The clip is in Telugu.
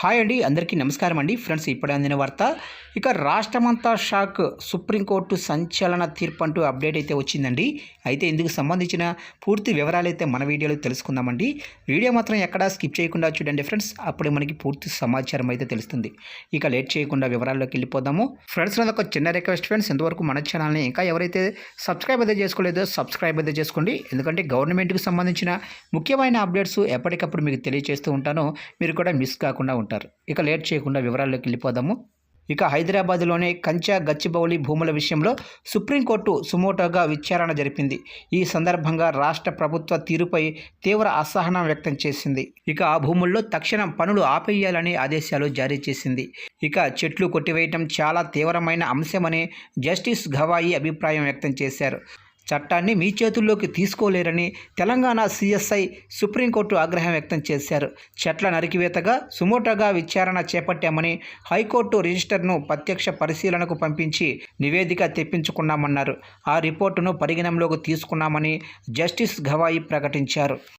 హాయ్ అండి అందరికీ నమస్కారం అండి. ఫ్రెండ్స్ ఇప్పుడే అందిన వార్త ఇక రాష్ట్రమంతా షాక్ సుప్రీంకోర్టు సంచలన తీర్పు అంటూ అప్డేట్ అయితే వచ్చిందండి. అయితే ఇందుకు సంబంధించిన పూర్తి వివరాలు అయితే మన వీడియోలో తెలుసుకుందామండి. వీడియో మాత్రం ఎక్కడా స్కిప్ చేయకుండా చూడండి ఫ్రెండ్స్. అప్పుడే మనకి పూర్తి సమాచారం అయితే తెలుస్తుంది. ఇక లేట్ చేయకుండా వివరాల్లోకి వెళ్ళిపోదాము. ఫ్రెండ్స్ నాది ఒక చిన్న రిక్వెస్ట్ ఫ్రెండ్స్. ఇంతవరకు మన ఛానల్ని ఇంకా ఎవరైతే సబ్స్క్రైబ్ అయితే చేసుకోలేదో సబ్స్క్రైబ్ అయితే చేసుకోండి. ఎందుకంటే గవర్నమెంట్కి సంబంధించిన ముఖ్యమైన అప్డేట్స్ ఎప్పటికప్పుడు మీకు తెలియజేస్తూ ఉంటాను. మీరు కూడా మిస్ కాకుండా ఉంటారు. ఇక లేట్ చేయకుండా వివరాల్లోకి వెళ్ళిపోదాము. ఇక హైదరాబాద్లోనే కంచా గచ్చిబౌలి భూముల విషయంలో సుప్రీంకోర్టు సుమోటోగా విచారణ జరిపింది. ఈ సందర్భంగా రాష్ట్ర ప్రభుత్వ తీరుపై తీవ్ర అసహనం వ్యక్తం చేసింది. ఇక ఆ భూముల్లో తక్షణం పనులు ఆపేయాలని ఆదేశాలు జారీ చేసింది. ఇక చెట్లు కొట్టివేయటం చాలా తీవ్రమైన అంశమని జస్టిస్ గవాయి అభిప్రాయం వ్యక్తం చేశారు. చట్టాన్ని మీ చేతుల్లోకి తీసుకోలేరని తెలంగాణ సీఎస్ఐ సుప్రీంకోర్టు ఆగ్రహం వ్యక్తం చేశారు. చెట్ల నరికివేతగా సుమోటోగా విచారణ చేపట్టామని హైకోర్టు రిజిస్టర్ను ప్రత్యక్ష పరిశీలనకు పంపించి నివేదిక తెప్పించుకున్నామన్నారు. ఆ రిపోర్టును పరిగణంలోకి తీసుకున్నామని జస్టిస్ గవాయి ప్రకటించారు.